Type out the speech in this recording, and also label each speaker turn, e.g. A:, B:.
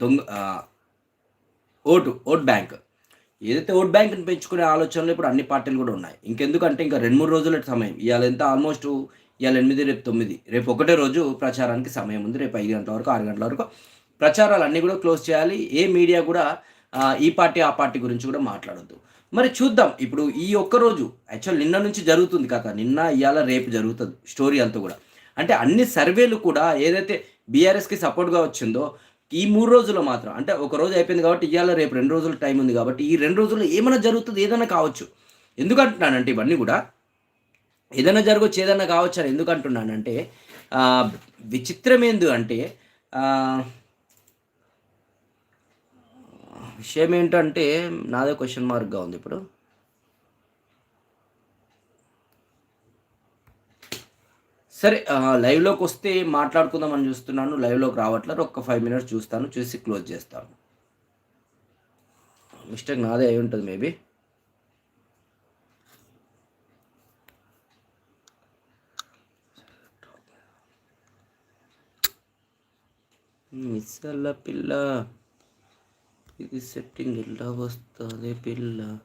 A: దొంగ vote vote bank. ఏదైతే vote బ్యాంక్ని పెంచుకునే ఆలోచనలు ఇప్పుడు అన్ని పార్టీలు కూడా ఉన్నాయి. ఇంకెందుకంటే ఇంకా రెండు మూడు రోజుల సమయం. ఇవాళ ఎంత? ఆల్మోస్ట్ ఇవాళ ఎనిమిది రేపు తొమ్మిది. రేపు ఒకటే రోజు ప్రచారానికి సమయం ఉంది. రేపు ఐదు గంటల వరకు ఆరు గంటల వరకు ప్రచారాలు అన్నీ కూడా క్లోజ్ చేయాలి. ఏ మీడియా కూడా ఈ పార్టీ ఆ పార్టీ గురించి కూడా మాట్లాడొద్దు. మరి చూద్దాం. ఇప్పుడు ఈ ఒక్క రోజు యాక్చువల్ నిన్న నుంచి జరుగుతుంది కథ నిన్న ఇవాళ రేపు జరుగుతుంది స్టోరీ అంతా కూడా. అంటే అన్ని సర్వేలు కూడా ఏదైతే బీఆర్ఎస్కి సపోర్ట్గా వచ్చిందో ఈ మూడు రోజుల్లో మాత్రం. అంటే ఒక రోజు అయిపోయింది కాబట్టి ఇవాళ రేపు రెండు రోజులు టైం ఉంది కాబట్టి ఈ రెండు రోజుల్లో ఏమైనా జరుగుతుంది ఏదైనా కావచ్చు. ఎందుకంటున్నానంటే ఇవన్నీ కూడా ఏదైనా జరగవచ్చు ఏదైనా కావచ్చు అని ఎందుకు అంటున్నానంటే విచిత్రం ఏంది అంటే విషయం ఏంటంటే నాదే క్వశ్చన్ మార్క్గా ఉంది ఇప్పుడు. సరే లైవ్లోకి వస్తే మాట్లాడుకుందామని చూస్తున్నాను. లైవ్లోకి రావట్లేదు ఒక్క ఫైవ్ మినిట్స్ చూస్తాను. చూసి క్లోజ్ చేస్తాను. మిస్టేక్ నాదే అయి ఉంటుంది మేబీ. మిస్సల్ల పిల్ల. ఇది సెట్టింగ్ ఎలా వస్తుంది పిల్ల?